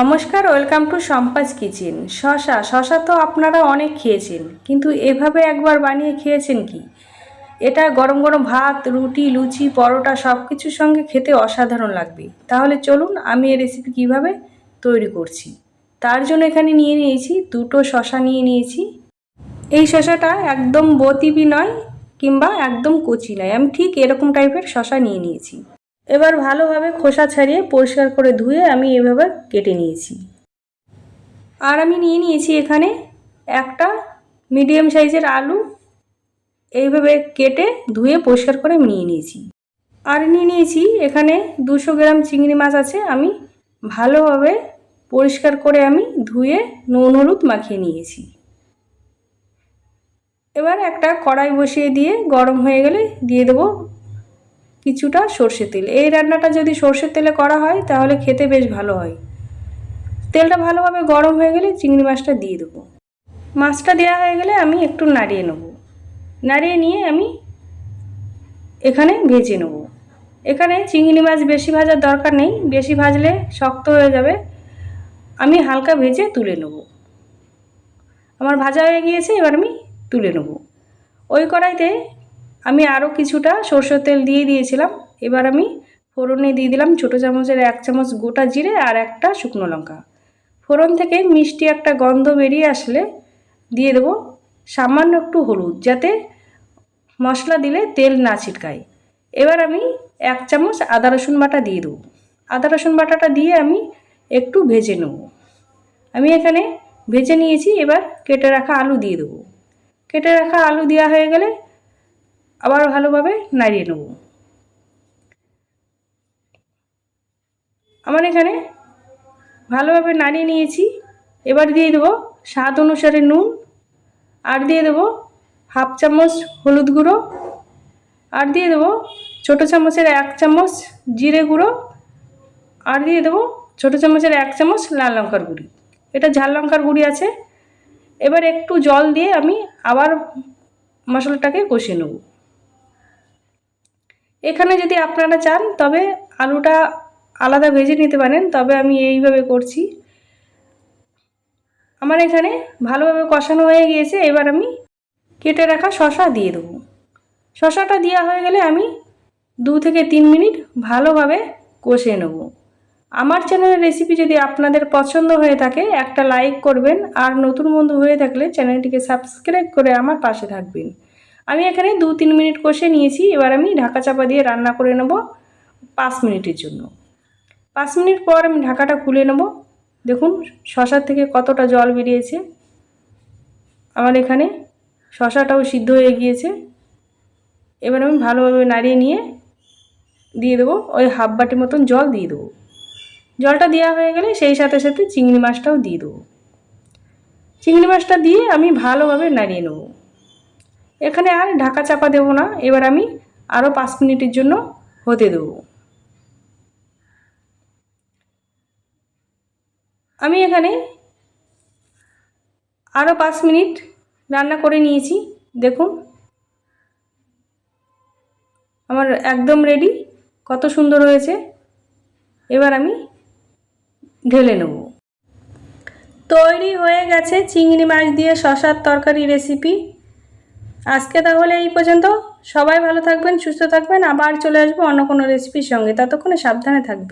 নমস্কার, welcome to সম্পাস kitchen. শশা শশা তো আপনারা অনেক খেয়েছেন, কিন্তু এভাবে একবার বানিয়ে খেয়েছেন কি? এটা গরম গরম ভাত, রুটি, লুচি, পরোটা সব কিছুর সঙ্গে খেতে অসাধারণ লাগবে। তাহলে চলুন, আমি এই রেসিপি কীভাবে তৈরি করছি। তার জন্য এখানে নিয়ে নিয়েছি দুটো শশা নিয়ে নিয়েছি। এই শশাটা একদম বতিবি নয়, কিংবা একদম কচি নয়, আমি ঠিক এরকম টাইপের শশা নিয়ে নিয়েছি। এবার ভালোভাবে খোসা ছাড়িয়ে পরিষ্কার করে ধুয়ে আমি এভাবে কেটে নিয়েছি। আর আমি নিয়ে নিয়েছি এখানে একটা মিডিয়াম সাইজের আলু। এইভাবে কেটে ধুয়ে পরিষ্কার করে নিয়ে নিয়েছি। আর নিয়ে নিয়েছি এখানে দুশো গ্রাম চিংড়ি মাছ আছে। আমি ভালোভাবে পরিষ্কার করে আমি ধুয়ে নুন হলুদ মাখিয়ে নিয়েছি। এবার একটা কড়াই বসিয়ে দিয়ে গরম হয়ে গেলে দিয়ে দেবো কিছুটা সর্ষের তেল। এই রান্নাটা যদি সর্ষের তেলে করা হয়, তাহলে খেতে বেশ ভালো হয়। তেলটা ভালোভাবে গরম হয়ে গেলে চিংড়ি মাছটা দিয়ে দেবো। মাছটা দেওয়া হয়ে গেলে আমি একটু নাড়িয়ে নেব। নাড়িয়ে নিয়ে আমি এখানে ভেজে নেব। এখানে চিংড়ি মাছ বেশি ভাজার দরকার নেই। বেশি ভাজলে শক্ত হয়ে যাবে। আমি হালকা ভেজে তুলে নেব। আমার ভাজা হয়ে গিয়েছে, এবার আমি তুলে নেব। ওই কড়াইতে আমি আরও কিছুটা সরষের তেল দিয়ে দিয়েছিলাম। এবার আমি ফোড়নে দিয়ে দিলাম ছোটো চামচের এক চামচ গোটা জিরে আর একটা শুকনো লঙ্কা। ফোড়ন থেকে মিষ্টি একটা গন্ধ বেরিয়ে আসলে দিয়ে দেবো সামান্য একটু হলুদ যাতে মশলা দিলে তেল না ছিটকায়। এবার আমি এক চামচ আদা রসুন বাটা দিয়ে দেবো। আদা রসুন বাটাটা দিয়ে আমি একটু ভেজে নেব। আমি এখানে ভেজে নিয়েছি, এবার কেটে রাখা আলু দিয়ে দেবো। কেটে রাখা আলু দেওয়া হয়ে গেলে আবার ভালোভাবে নাড়িয়ে নেব। আমার এখানে ভালোভাবে নাড়িয়ে নিয়েছি। এবার দিয়ে দেবো স্বাদ অনুসারে নুন আর দিয়ে দেবো হাফ চামচ হলুদ গুঁড়ো আর দিয়ে দেবো ছোটো চামচের এক চামচ জিরে গুঁড়ো আর দিয়ে দেবো ছোটো চামচের এক চামচ লাল লঙ্কার গুঁড়ি। এটা ঝাল লঙ্কার গুঁড়ি আছে। এবার একটু জল দিয়ে আমি আবার মশলাটাকে কষিয়ে নেব। এখানে যদি আপনারা চান, তবে আলুটা আলাদা ভেজে নিতে পারেন, তবে আমি এইভাবে করছি। আমার এখানে ভালোভাবে কষানো হয়ে গিয়েছে, এবার আমি কেটে রাখা শশা দিয়ে দেবো। শশাটা দেওয়া হয়ে গেলে আমি দু থেকে তিন মিনিট ভালোভাবে কষিয়ে নেব। আমার চ্যানেলের রেসিপি যদি আপনাদের পছন্দ হয়ে থাকে, একটা লাইক করবেন, আর নতুন বন্ধু হয়ে থাকলে চ্যানেলটিকে সাবস্ক্রাইব করে আমার পাশে থাকবেন। আমি এখানে দু তিন মিনিট কষে নিয়েছি, এবার আমি ঢাকা চাপা দিয়ে রান্না করে নেব পাঁচ মিনিটের জন্য। পাঁচ মিনিট পর আমি ঢাকাটা খুলে নেব। দেখুন, শশার থেকে কতটা জল বেরিয়েছে। আমার এখানে শশাটাও সিদ্ধ হয়ে গিয়েছে। এবার আমি ভালোভাবে নাড়িয়ে নিয়ে দিয়ে দেবো, ওই হাফ বাটি মতন জল দিয়ে দেবো। জলটা দেওয়া হয়ে গেলে সেই সাথে সাথে চিংড়ি মাছটাও দিয়ে দেবো। চিংড়ি মাছটা দিয়ে আমি ভালোভাবে নাড়িয়ে নেব। এখানে আর ঢাকা চাপা দেবো না। এবার আমি আরও পাঁচ মিনিটের জন্য হতে দেবো। আমি এখানে আরও পাঁচ মিনিট রান্না করে নিয়েছি। দেখুন। আমার একদম রেডি কত সুন্দর হয়েছে। এবার আমি ঢেলে নেব। তৈরি হয়ে গেছে চিংড়ি মাছ দিয়ে শশার তরকারি রেসিপি আজকে তাহলে এই পর্যন্ত। সবাই ভালো থাকবেন, সুস্থ থাকবেন। আবার চলে আসব অন্য কোনো রেসিপির সঙ্গে। ততক্ষণে সাবধানে থাকবেন।